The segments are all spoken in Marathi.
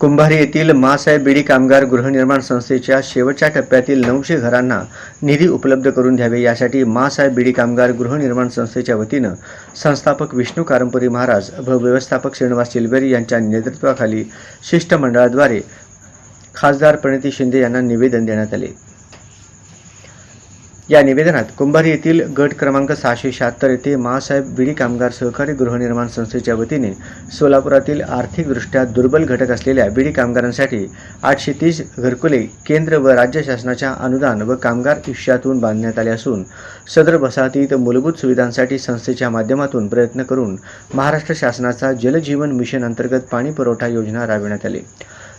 कुंभारी येथील मासाहेब बिडी कामगार गृहनिर्माण संस्थेच्या शेवटच्या टप्प्यातील नऊशे घरांना निधी उपलब्ध करून द्यावे यासाठी मासाहेब बिडी कामगार गृहनिर्माण संस्थेच्या वतीनं संस्थापक विष्णू कारंपुरी महाराज व व्यवस्थापक श्रीनिवास चिलबेरी यांच्या नेतृत्वाखाली शिष्टमंडळाद्वारे खासदार प्रणिती शिंदे यांना निवेदन देण्यात आले. या निवेदनात कुंभारी येथील गट क्रमांक सहाशे शहात्तर येथे मासाहेब विडी कामगार सहकारी गृहनिर्माण संस्थेच्या वतीने सोलापुरातील आर्थिकदृष्ट्या दुर्बल घटक असलेल्या विडी कामगारांसाठी आठशे तीस घरकुले केंद्र व राज्य शासनाच्या अनुदान व कामगार इश्यातून बांधण्यात आले असून सदर वसाहतीत मूलभूत सुविधांसाठी संस्थेच्या माध्यमातून प्रयत्न करून महाराष्ट्र शासनाचा जलजीवन मिशन अंतर्गत पाणी पुरवठा योजना राबविण्यात आली.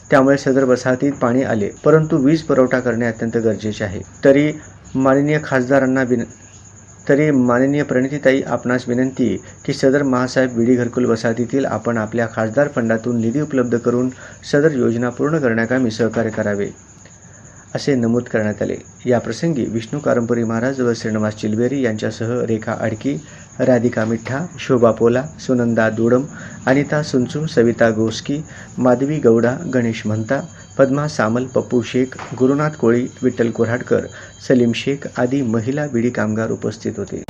त्यामुळे सदर वसाहतीत पाणी आले परंतु वीज पुरवठा करणे अत्यंत गरजेचे आहे. तरी माननीय खासदारांना विन तरी माननीय प्रणितीताई आपणास विनंती की सदर महासाहेब विडी घरकुल वसाहतीतील आपण आपल्या खासदार फंडातून निधी उपलब्ध करून सदर योजना पूर्ण करण्याकामी सहकार्य करावे असे नमूद करण्यात आले. या प्रसंगी विष्णू कारंपुरी महाराज व श्रीनिवास चिलबेरी यांच्यासह रेखा आडकी राधिका मिठ्ठा शोभा पोला सुनंदा दोडम अनिता सुनसुम सविता गोस्की माधवी गौडा गणेश म्हणता पद्मा सामल पप्पू शेख गुरुनाथ कोळी विठ्ठल कोऱ्हाडकर सलीम शेख आदी महिला विडी कामगार उपस्थित होते.